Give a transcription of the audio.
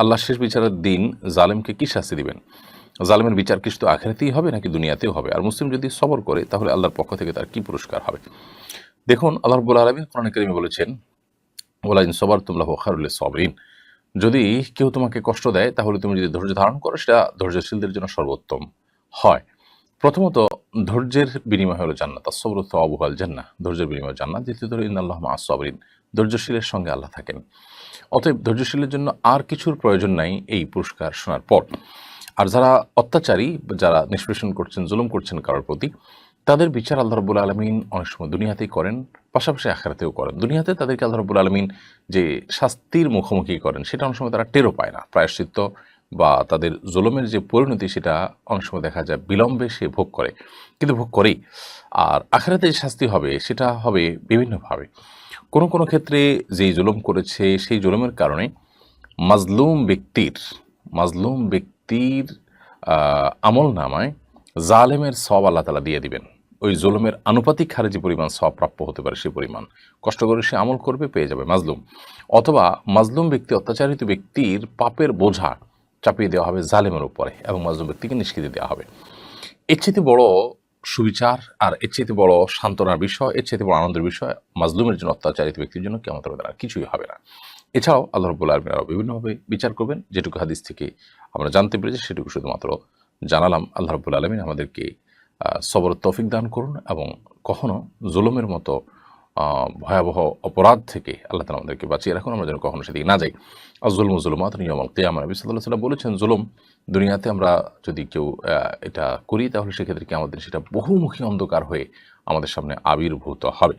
আল্লাহ শেষ বিচারের দিন জালেমকে কি শাস্তি দিবেন? জালেমের বিচার কিছু তো আখেরাতেই হবে নাকি দুনিয়াতেও হবে? আর মুসলিম যদি সবর করে, তাহলে আল্লাহর পক্ষ থেকে তার কি পুরস্কার হবে? দেখুন, আল্লাহ রবুল্লা আলমী কোরআন করিমে বলেছেন ওলাইন সবার তোমরা খারুল সবরিন। যদি কেউ তোমাকে কষ্ট দেয়, তাহলে তুমি যদি ধৈর্য ধারণ করো, সেটা ধৈর্যশীলদের জন্য সর্বোত্তম হয়। প্রথমত, ধৈর্যের বিনিময় হলো জান্নাত। সবরত আবুহাল জান্না ধৈর্যের বিনিময় জান্নাত। দ্বিতীয়ত ইন্দাল্লাহ মা সবরিন, ধৈর্যশীলের সঙ্গে আল্লাহ থাকেন। অতএব, ধৈর্যশীলের জন্য আর কিছুর প্রয়োজন নাই এই পুরস্কার শোনার পর। আর যারা অত্যাচারী, যারা নিষ্পেষণ করছেন, জুলুম করছেন কারোর প্রতি, তাদের বিচার আল্লাহ রব্বুল আলমিন অনেক সময় দুনিয়াতেই করেন, পাশাপাশি আখেরাতেও করেন। দুনিয়াতে তাদেরকে আল্লাহ রব্বুল আলমিন যে শাস্তির মুখোমুখি করেন, সেটা অনেক সময় তারা টেরও পায় না। প্রায়শ্চিত্ত বা তাদের জুলুমের যে পরিণতি সেটা সময় দেখা যায় বিলম্বে সে ভোগ করে, কিন্তু ভোগ করেই। আর আখেরাতে শাস্তি হবে সেটা হবে বিভিন্নভাবে। কোনো কোনো ক্ষেত্রে যেই জুলুম করেছে সেই জুলুমের কারণে মাজলুম ব্যক্তির মাজলুম ব্যক্তির আমল নামায় জালেমের সব আল্লাহ তালা দিয়ে দিবেন। ওই জুলুমের আনুপাতিক হারে যে পরিমাণ সব প্রাপ্য হতে পারে সে পরিমাণ। কষ্ট করে সে আমল করবে, পেয়ে যাবে মাজলুম। অথবা মাজলুম ব্যক্তি, অত্যাচারিত ব্যক্তির পাপের বোঝা চাপিয়ে দেওয়া হবে জালেমের উপরে এবং মাজলুম ব্যক্তিকে নিষ্কৃতি দেওয়া হবে। এর চেয়ে বড় সুবিচার আর এর চেয়ে বড় সান্ত্বনার বিষয়, এর চেয়ে বড় আনন্দের বিষয় মাজলুমের জন্য অত্যাচারিত ব্যক্তির জন্য কেমন হবে আর কিছুই হবে না। এছাড়াও আল্লাহ রব্বুল আলমিন আরও বিভিন্নভাবে বিচার করবেন, যেটুকু হাদিস থেকে আমরা জানতে পেরেছি সেটুকু শুধুমাত্র জানালাম। আল্লাহ রব্বুল আলমিন আমাদেরকে সবর তৌফিক দান করুন এবং কখনো জুলুমের মতো ভয়াবহ অপরাধ থেকে আল্লাহ তালা আমাদেরকে বাঁচিয়ে রাখুন, আমরা যেন কখনো সেদিকে না যাই। আর জুলম জুলুমাত নিয়মল কেয়ামা, নবী সাল্লাহ সাল্লাম বলেছেন, জুলুম দুনিয়াতে আমরা যদি কেউ এটা করি, তাহলে সেক্ষেত্রে কি আমাদের সেটা বহুমুখী অন্ধকার হয়ে আমাদের সামনে আবির্ভূত হবে?